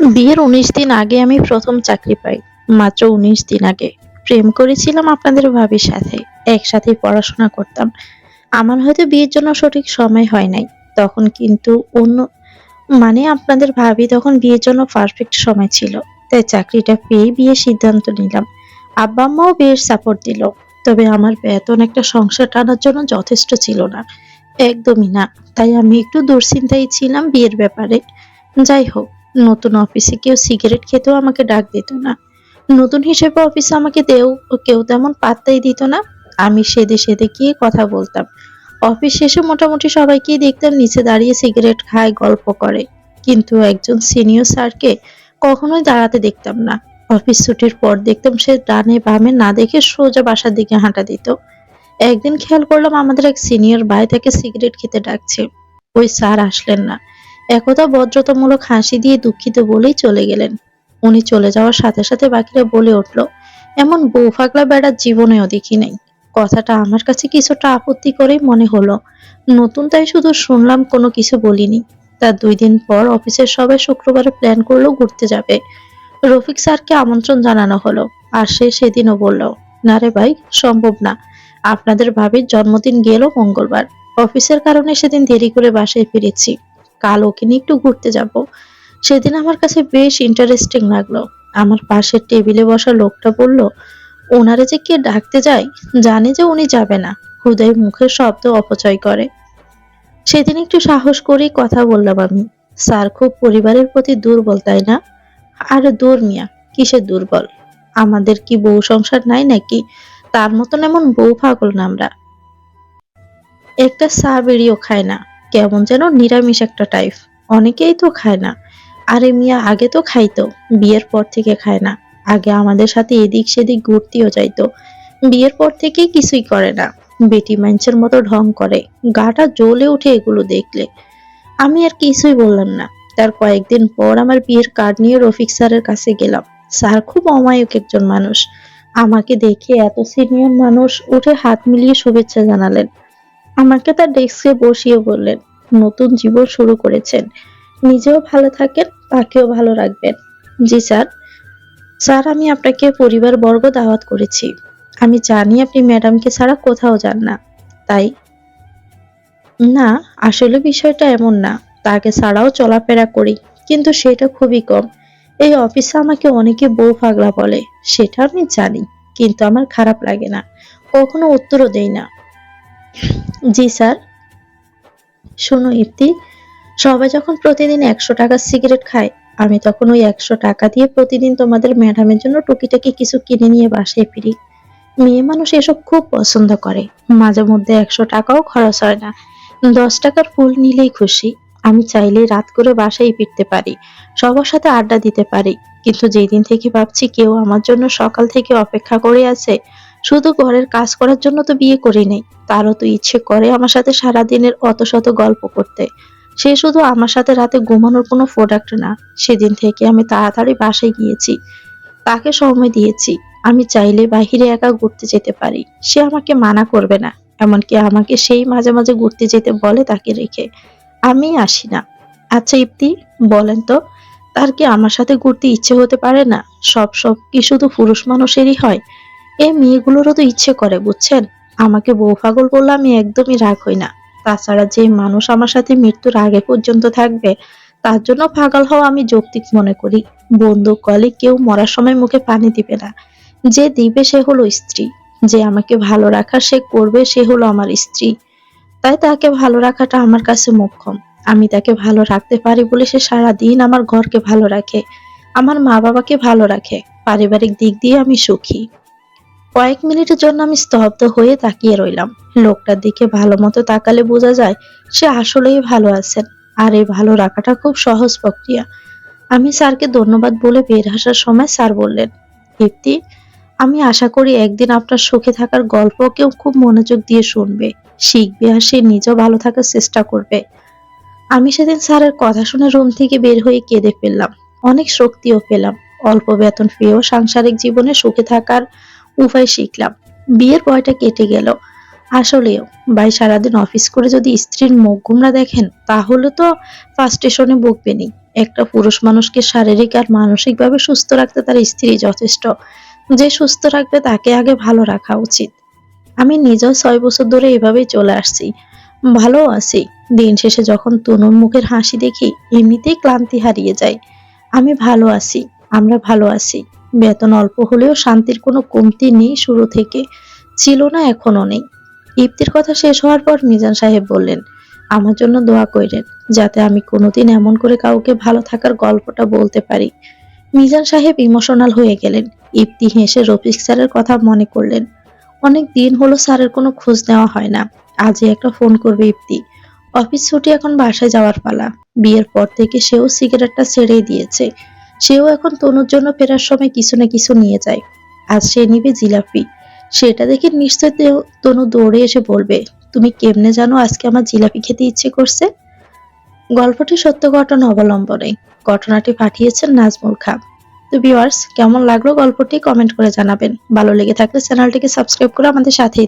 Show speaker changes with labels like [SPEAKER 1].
[SPEAKER 1] বিয়ের উনিশ দিন আগে আমি প্রথম চাকরি পাই। মাত্র উনিশ দিন আগে। প্রেম করেছিলাম আপনাদের ভাবির সাথে। একসাথে পড়াশোনা করতাম। আমার হয়তো বিয়ের জন্য সঠিক সময় হয় নাই। তখন কিন্তু অন্য মানে আপনাদের ভাবি তখন বিয়ের জন্য পারফেক্ট সময় ছিল। তাই চাকরিটা পেয়ে বিয়ের সিদ্ধান্ত নিলাম। আব্বা আম্মাও বিয়ের সাপোর্ট দিল। তবে আমার বেতন একটা সংসার টানার জন্য যথেষ্ট ছিল না। একদমই না। তাই আমি একটু দুশ্চিন্তায় ছিলাম বিয়ের ব্যাপারে। যাই হোক নতুন অফিসে কেউ সিগারেট খেতেও আমাকে ডাক দিত না। নতুন হিসেবে অফিসে আমাকে দেও, কেউ তেমন পাত্তাই দিত না। আমি সেদে সেদে গিয়ে কথা বলতাম। অফিস শেষে মোটামুটি সবাইকেই দেখতাম, নিচে দাঁড়িয়ে সিগারেট খায়, গল্প করে। কিন্তু একজন সিনিয়র স্যারকে কখনোই দাঁড়াতে দেখতাম না। অফিস ছুটির পর দেখতাম সে ডানে বামে না দেখে সোজা বাসার দিকে হাঁটা দিত। একদিন খেয়াল করলাম আমাদের এক সিনিয়র ভাই তাকে সিগারেট খেতে ডাকছে। ওই স্যার আসলেন না। একদা ভদ্রতামূলক হাসি দিয়ে দুঃখিত বলেই চলে গেলেন। উনি চলে যাওয়ার সাথে সাথে বাকিরা বলে উঠল, এমন বউ ফাগলা বেড়ার জীবনেও দেখি নাই। কথাটা আমার কাছে কিছুটা আপত্তি করেই মনে হলো। নতুন তাই শুধু শুনলাম কোনো কিছু বলিনি। তার দুই দিন পর অফিসের সবাই শুক্রবারে প্ল্যান করল ঘুরতে যাবে। রফিক স্যারকে আমন্ত্রণ জানানো হলো আর সে সেদিনও বলল, না রে ভাই, সম্ভব না। আপনাদের ভাবির জন্মদিন গেল মঙ্গলবার। অফিসের কারণে সেদিন দেরি করে বাসায় ফিরেছি। কাল ওকে নিয়ে একটু ঘুরতে যাব। সেদিন আমার কাছে বেশ ইন্টারেস্টিং লাগল। আমার পাশের টেবিলে বসা লোকটা বলল, ওনারে যে কে ডাকতে যায়, জানে যে উনি যাবে না। হুদয় মুখের শব্দ অপচয় করে। সেদিন একটু সাহস করেই কথা বললাম আমি। স্যার খুব পরিবারের প্রতি দুর্বল, তাই না? আর দূর মিয়া, কিসের দুর্বল? আমাদের কি বউ সংসার নাই নাকি? তার মতন এমন বউ পাগল না আমরা। একটা চা বেরিয়েও খায় না। কেমন যেন নিরামিষ একটা টাইপ অনেকেই তো খায় না। আরে মিয়া, আগে তো খাইতো। বিয়ের পর থেকে খায় না। আগে আমাদের সাথে এদিক সেদিক ঘুরতেও যাইতো। বিয়ের পর থেকেই কিছুই করে না। বেটি মাইন্সের মতো ঢং করে। গাটা জ্বলে উঠে এগুলো দেখলে। আমি আর কিছুই বললাম না। তার কয়েকদিন পর আমার বিয়ের কার্ড নিয়ে রফিক স্যারের কাছে গেলাম। স্যার খুব অমায়িক একজন মানুষ। আমাকে দেখে এত সিনিয়র মানুষ উঠে হাত মিলিয়ে শুভেচ্ছা জানালেন। আমাকে তার ডেস্কে বসিয়ে বললেন, নতুন জীবন শুরু করেছেন। নিজেও ভালো থাকেন তাকেও ভালো রাখবেন। জি স্যার। স্যার, আমি আপনাকে পরিবার বর্গ দাওয়াত করেছি। আমি জানি আপনি ম্যাডামকে ছাড়া কোথাও যান না। তাই না, আসলে বিষয়টা এমন না। তাকে ছাড়াও চলাফেরা করি, কিন্তু সেটা খুবই কম। এই অফিসে আমাকে অনেকে বউ পাগলা বলে, সেটা আমি জানি, কিন্তু আমার খারাপ লাগে না। কখনো উত্তরও দেই না। জি, স্যার। শোনো ইপ্তি সবাই যখন প্রতিদিন একশো টাকার সিগারেট খায়, আমি তখন ওই একশো টাকা দিয়ে প্রতিদিন তোমাদের ম্যাডামের জন্য টুকিটাকি কিছু কিনে নিয়ে বাসায় ফিরি। মেয়ে মানুষ এসব খুব পছন্দ করে। মাঝে মধ্যে একশো টাকাও খরচ হয় না। দশ টাকার ফুল নিলেই খুশি। আমি চাইলে রাত করে বাসায় ফিরতে পারি। সবার সাথে আড্ডা দিতে পারি। কিন্তু যেদিন থেকে ভাবছি কেউ আমার জন্য সকাল থেকে অপেক্ষা করে আছে শুধু ঘরের কাজ করার জন্য তো বিয়ে করি নাই। তারও তো ইচ্ছে করে আমার সাথে সারাদিনের অত শত গল্প করতে। সে শুধু আমার সাথে রাতে ঘুমানোর কোনো প্রোডাক্ট না। সেদিন থেকে আমি তাড়াতাড়ি বাসায় গিয়েছি। তাকে সময় দিয়েছি। আমি চাইলে বাহিরে একা ঘুরতে যেতে পারি। সে আমাকে মানা করবে না। এমনকি আমাকে সেই মাঝে মাঝে ঘুরতে যেতে বলে তাকে রেখে। আমি আসি না। আচ্ছা ইপ্তি, বলেন তো, তার কি আমার সাথে ঘুরতে ইচ্ছে হতে পারে না? সব সব কি শুধু পুরুষ মানুষেরই হয়? এ মেয়েগুলোরও তো ইচ্ছে করে, বুঝছেন? আমাকে বউ পাগল বললে আমি একদমই রাগ হই না। তাছাড়া যে মানুষ আমার সাথে মৃত্যুর আগে পর্যন্ত থাকবে, তার জন্য পাগল হওয়া আমি যৌক্তিক মনে করি। বন্দুক কলে কেউ মরার সময় মুখে পানি দিবে না। যে দিবে সে হলো স্ত্রী। যে আমাকে ভালো রাখা সে করবে সে হলো আমার স্ত্রী। তাই তাকে ভালো রাখাটা আমার কাছে মোক্ষম। আমি তাকে ভালো রাখতে পারি বলে সে সারা দিন আমার ঘরকে ভালো রাখে। আমার মা বাবাকে ভালো রাখে। পারিবারিক দিক দিয়ে আমি সুখী। কয়েক মিনিটের জন্য আমি স্তব্ধ হয়ে তাকিয়ে রইলাম। লোকটার দিকে ভালো মতো তাকালে বোঝা যায় সে আসলেই ভালো আছেন। আর এই ভালো রাখাটা খুব সহজ প্রক্রিয়া। আমি স্যারকে ধন্যবাদ বলে বের আসার সময় স্যার বললেন ইপ্তি আমি আশা করি একদিন আপনার সুখে থাকার গল্প কেউ খুব মনোযোগ দিয়ে শুনবে। শিখবে আর সে নিজেও ভালো থাকার চেষ্টা করবে। আমি সেদিন স্যারের কথা শুনে রুম থেকে বের হয়ে কেঁদে ফেললাম। অনেক শক্তিও পেলাম। অল্প বেতন পেয়েও সাংসারিক জীবনে সুখে থাকার উপায় শিখলাম। বিয়ের ভয়টা কেটে গেল। আসলেও, ভাই সারাদিন অফিস করে যদি স্ত্রীর মুখ গুমরা দেখেন, তাহলে তো ফার্স্ট স্টেশনে বকবেনি একটা পুরুষ মানুষকে শারীরিক আর মানসিকভাবে সুস্থ রাখতে তার স্ত্রী যথেষ্ট। যে সুস্থ রাখবে, তাকে আগে ভালো রাখা উচিত। আমি নিজেও ছয় বছর ধরে এভাবেই চলে আসছি। ভালো আছি। দিন শেষে যখন তনুর মুখের হাসি দেখি, এমনিতেই ক্লান্তি হারিয়ে যায়। আমি ভালো আছি। আমরা ভালো আছি। বেতন অল্প হলেও শান্তির কোনো কমতি নেই শুরু থেকে। ছিল না এখনও নেই। ইফতির কথা শেষ হওয়ার পর মিজান সাহেব বললেন, আমার জন্য দোয়া কইরেন, যাতে আমি কোনোদিন এমন করে কাউকে ভালো থাকার গল্পটা বলতে পারি। মিজান সাহেব ইমোশনাল হয়ে গেলেন। ইফতি হেসে রফিক স্যারের কথা মনে করলেন, অনেক দিন হলো স্যারের কোনো খোঁজ নেওয়া হয় না, আজই একটা ফোন করবে ইফতি। অফিস ছুটি এখন বাসায় যাওয়ার পালা। বিয়ের পর থেকে সেও সিগারেটটা ছেড়েই দিয়েছে। সেও এখন তনুর জন্য ফেরার সময় কিছু না কিছু নিয়ে যায়। আজ সে নিবে জিলাপি। সেটা দেখে নিশ্চয় তনু দৌড়ে এসে বলবে, তুমি কেমনে জানো আজকে আমার জিলাপি খেতে ইচ্ছে করছে? গল্পটি সত্য ঘটনা অবলম্বনে। ঘটনাটি পাঠিয়েছেন নাজমুল খান তো ভিউয়ার্স কেমন লাগল গল্পটি কমেন্ট করে জানাবেন। ভালো লেগে থাকলে চ্যানেলটিকে সাবস্ক্রাইব করে আমাদের সাথেই